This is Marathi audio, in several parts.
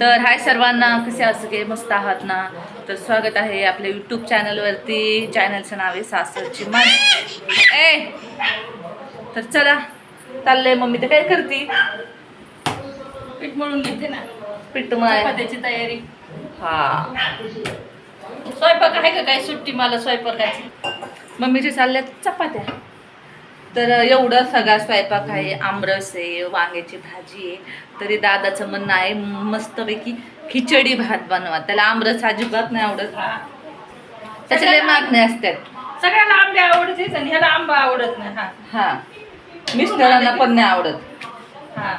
तर हाय सर्वांना कसे असं काही मस्त आहात ना? तर स्वागत आहे आपल्या यूट्यूब चॅनलवरती चॅनलचं नाव आहे सासरची मान. ए! तर चला चाललंय मम्मी तर काय करते? पीठ मळून घेते ना. पिट्टू माय चपात्याची तयारी. हा. स्वयंपाक आहे का काय सुट्टी? मला स्वयंपाकाची. मम्मीचे चालल्या चपात्या. तर एवढं सगळा स्वयंपाक आहे आमरस आहे वांग्याची भाजी आहे. तरी दादाचं म्हणणं आहे मस्तपैकी खिचडी भात बनवा. त्याला आमरस अजिबात नाही आवडत. हा. त्याच्या लय मागण्या असतात. सगळ्यांना आंबे आवडतेच आणि ह्याला आंबा आवडत नाही हा. हा. मिस्टरांना पण नाही आवडत. हा.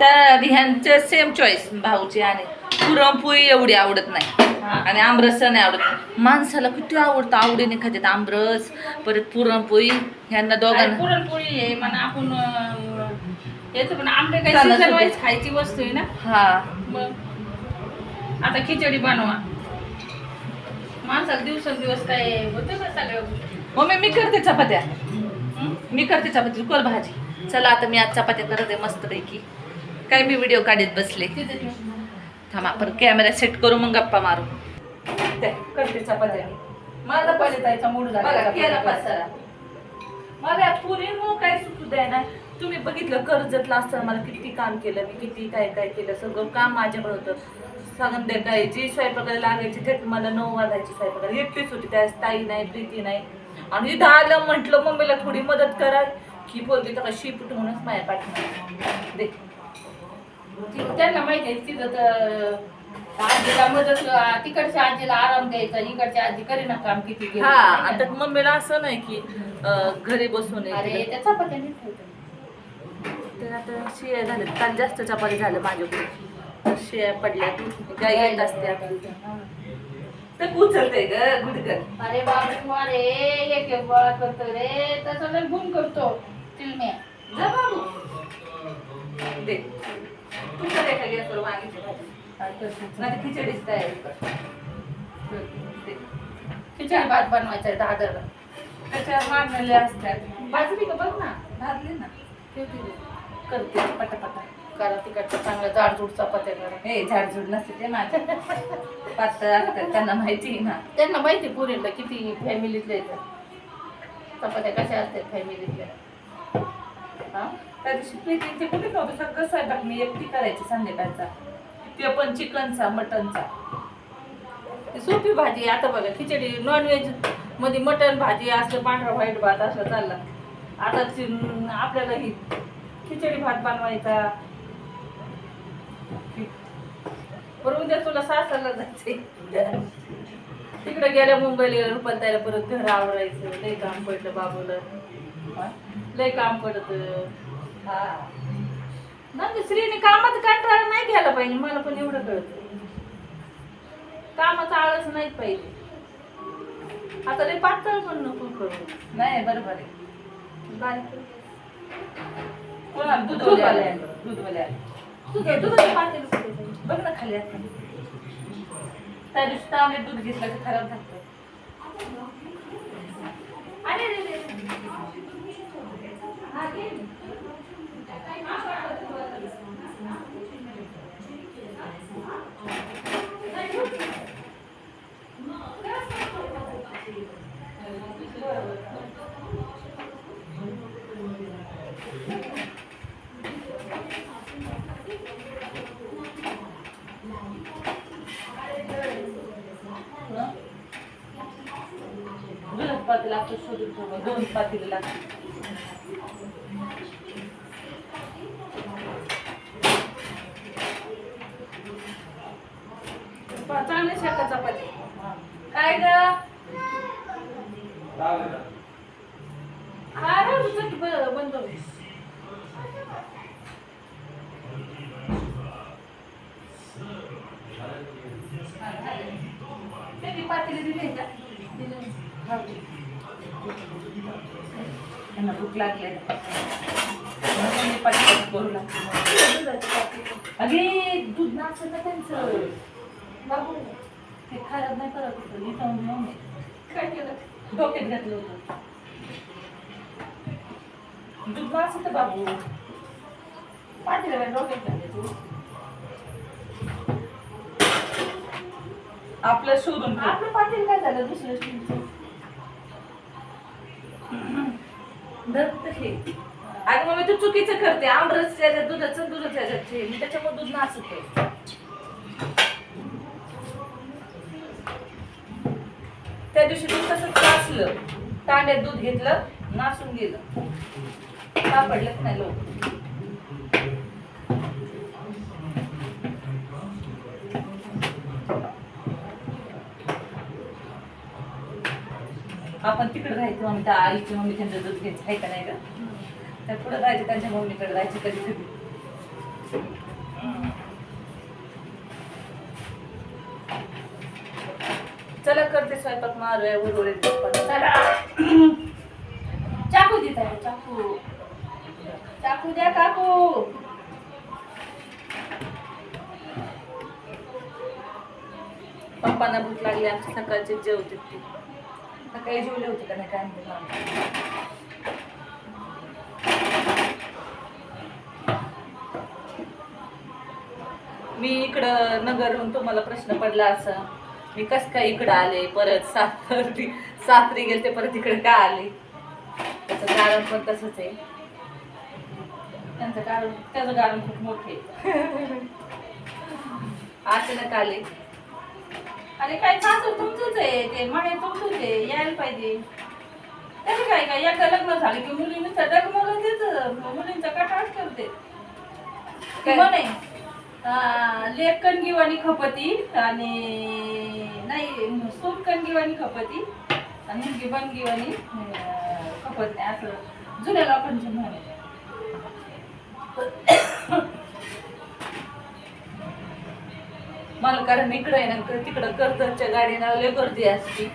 तर ह्यांचे सेम चॉईस भाऊची आणि पुरणपोळी एवढी आवडत नाही. आणि आमरस नाही आवडत. माणसाला किती आवडतं आवडीने खात्यात आमरस परत पुरणपोळी ह्यांना दोघांना. पुरणपोळी आहे म्हणा आपण अं, याचं पण आंबे काही चालत खायची वस्तू आहे ना? हा. मग आता खिचडी बनवा. माणसाला दिवसेंदिवस काय होतं का सगळ्या गोष्टी. मम्मी मी करते चपात्या. हं? मी करते चपाती. कर भाजी. चला आता मी आज चपात्या करत आहे मस्तपैकी. काय मी व्हिडिओ काढत बसले. तिथे ठेव. थांब आपण कॅमेरा सेट करू मग गप्पा मारू. ते, करते चपात्या मी. माझा पहिले जायचा मूड झाला केला पसारा मला पुरी मग काय सुटू द्या ना तुम्ही बघितलं कर्जतला असताना मला किती काम केलं मी किती काय काय केलं सगळं काम माझ्याकडे होतं. संध्याकाळी जी स्वयंपाकाला लागायची ते मला नऊ वाजायची स्वयंपाकाला. एकटीच होती त्या ताई नाही प्रीती नाही. आणि इथं आलं म्हटलं मम्मीला थोडी मदत करा की बोलली तर शिपूट म्हणूनच माझ्या पाठीमागे. दे. त्यांना माहिती आहे तिथं तर आजीला मदत तिकडच्या आजीला आराम द्यायचा इकडच्या आजी करीना काम किती केलं. हा आता मम्मीला असं नाही की अं, घरी बसून अरे आहे. त्या चपात्याने ठेवतो. तर आता शिया झाले काल जास्त चपाती झालं माझ्याकडे तर शिया पडल्या गाय येत असते आपली. तर उचलते ग गुडगर अरे बाबू अरे एक एक गोळा करतो रे तसं लय गुण करतो चिलम्या जा बाबू दे कर एका गॅसवर वांग्याची भाजी? नाही खिचडीच तयारी कर. खिचडी भात बनवायचा आहे दादरला त्याच्यावर मागलेले असतात. भाजली का? बघ ना. भाजले ना. करते. पटापटा. करा तिकडच्या चांगल्या जाडजूड चपात्या करा. हे झाडझुड नसते ते माझ्या पातळ असतात त्यांना माहिती ना. त्यांना माहिती पुरीला किती फॅमिलीतले चपात्या कशा असतात फॅमिलीतल्या हा? त्या दिवशी प्रीतींचे कुठे नव्हतं सगळं स्वयंपाक मी एकटी करायची संध्याकाळचा. ते पण चिकनचा मटनचा. ती सोपी भाजी आता बघा खिचडी नॉनव्हेजमध्ये मटन भाजी असलं पांढरा व्हाईट भात असलं चालला. आता आपल्याला ही खिचडी भात बनवायचा. बरं उद्या तुला सासरला जायचंय. तिकडे गेल्या मुंबईला गेल्या त्याला परत घर आवरायचं. लय काम पडलं बाबूला. लय काम पडत. हा. नाही स्त्रीने कामाचं कंटाळा नाही घ्यायला पाहिजे मला पण एवढं कळतं. कामाचा आळस नाही पाहिजे. आता लय पातळ पण नको करू. नाही बरोबर आहे. बारीक. दूध पातेलं? बघ ना खाली आता. त्या दिवशी तांबे दूध घेतलं की खराब झालं. अरे रे रे. पातेलं लागतं शोधून ठेवलं दोन पातेलं लागतात पा- चांगल्या शेका चपाती. काय ग? हा राहू चट बंद होईल. त्यांनी का दिली त्यांना भूक लागली मी पटकन करू पातेली. अगे दूध नाचत ना त्यांचं? बाबू. ते खराब नाही करत होतं घेऊन ये. काय केलं? डोक्यात घातलं होतं. दूध नाचत बाबू? पातेलं डोक्यात घातलं तू. आपलं शोधून. आपलं पातेल काय झालं? दुसरं अगं मग मी तू चुकीचं करते. आमरस त्याच्यात दुधाचं दुधाचं त्याच्यात मी त्याच्यामुळे दूध नाचते त्या दिवशी दूध तसंच नाचलं तांड्यात दूध घेतलं नासून गेलं. सापडलंच नाही लोक आपण तिकडे राहायचो मम्मी त्या आईची मम्मी त्यांचं दूध घ्यायचं आहे का नाही का तर पुढे जायचं त्यांच्या मम्मीकडे जायची कधी कधी. चला करते स्वयंपाक मारूया उर्वरित चाकू देत आहे चाकू. चाकू द्या काकू. पप्पांना भूक लागली आमच्या सकाळचे जेवते ते. सकाळी जेवले होते का नाही काय माहिती मी इकडं नगरहून तुम्हाला प्रश्न पडला असं. मी कस काय इकडं आले? परत सातरी सासरी गेले ते परत इकडे का आले? त्याचं कारण पण तसंच आहे. त्यांचं कारण त्याचं कारण खूप मोठे अचानक आले. अरे काय सासू तुमचंच आहे. ते म्हणे तुमचंच आहे. यायला पाहिजे. त्याचं काय काय एकदा लग्न झालं की मुलींनी डगमग देत मुलींचा कटाळ करते. काय? म्हणे लेक कणगीवाणी खपती आणि नाही सून कणगीवाणी खपती आणि मुलगी बनगीवाणी खपत नाही. असं जुन्या लोकांची म्हणे. मला कारण इकडं आहे ना तिकडं कर्जतच्या गाडीला लय गर्दी असते.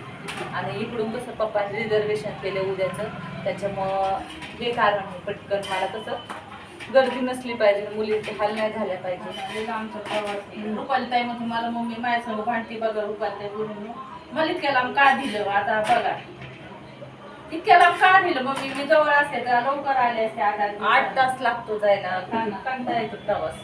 आणि इकडून कसं पप्पाने रिझर्वेशन केलं उद्याचं. त्याच्यामुळं हे कारण आहे पटकन. मला कसं गर्दी नसली पाहिजे. मुलींचे हाल नाही झाल्या पाहिजे. लांबचा प्रवास आहे. रुपाली ताई म्हणते मला मम्मी माझ्यासंग भांडती बघा रुपाली ताई बोलून मला इतक्या लांब का दिलं आता बघा. इतक्या लांब का दिलं? मम्मी मी जवळ असते तर लवकर आले असते आठ. तास लागतो जायला. कंटाळा येतो प्रवास.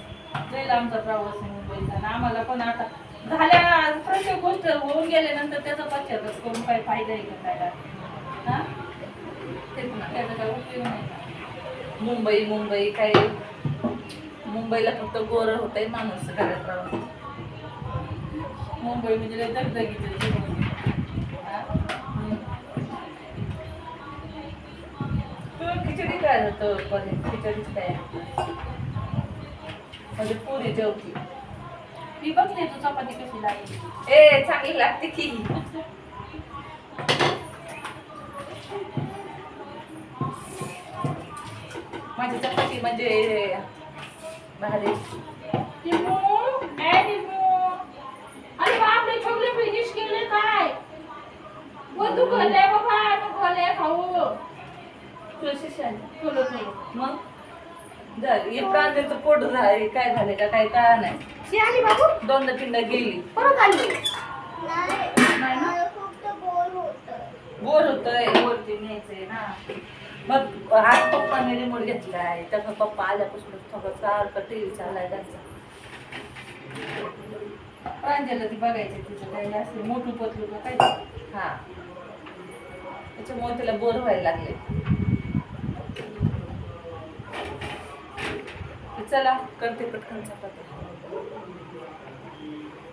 लय लांबचा प्रवास आहे मुंबईचा आणि आम्हाला पण आता. झाल्या प्रत्येक गोष्ट होऊन गेल्यानंतर त्याचा पश्चाताप करून काही फायदा आहे का काय हा? तेच ना त्याचा काय उपयोग नाही. मुंबई मुंबई काय? मुंबईला फक्त गोर होतंय माणूस घरात राहून. मुंबई म्हणजे दगदगीची आहे. खिचडी काय होतं खिचडीच काय म्हणजे पुरी जेवती. मी बघते तू चपाती कशी लागली. ए चांगली लागते की. माझी चपाती म्हणजे भारी. अरे बापरे छोकले फिनिश केले काय? वो तू खोले बाबा तू खोले खाऊ. तुळशी शाली खोलत नाही. मग? झाली हे प्रांताचं पोट झाले काय झाले का काय कळा नाही. शी आली बाबू? दोनदा तीनदा गेली. परत आली. नाही ना? बोर होतंय वरती न्यायचंय ना. मग आज पप्पाने रिमोट घेतलाय त्याचा पप्पा आल्यापासून सगळं सारखं टीव्ही चाललाय त्यांचा. प्रांजला ती बघायची तिचं काही असं मोठू पतलू का काय? हा. त्याच्यामुळे तिला बोर व्हायला लागले. चला करते पटकन चपाती.